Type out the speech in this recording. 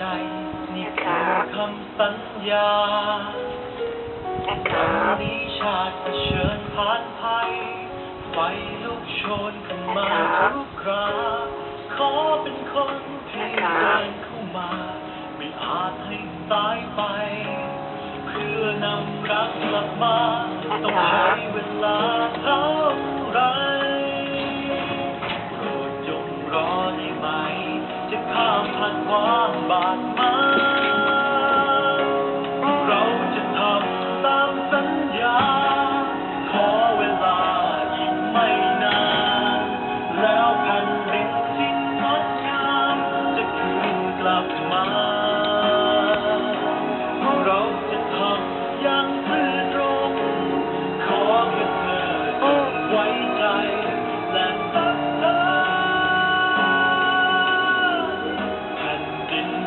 จนี่คือคำสัญญาวันนี้ชาติเผชิญผ่านภัยไฟลุกโชนขึ้นมาทุกคราขอเป็นคนที่เดินเข้ามา ไม่อาจให้ตายไป เพื่อนำรักกลับมา ต้องใช้เวลา ละความบาดหมางเราจะทำตามสัญญา ขอเวลาอีกไม่นาน แล้วแผ่นดินที่งดงามจะคืนกลับมา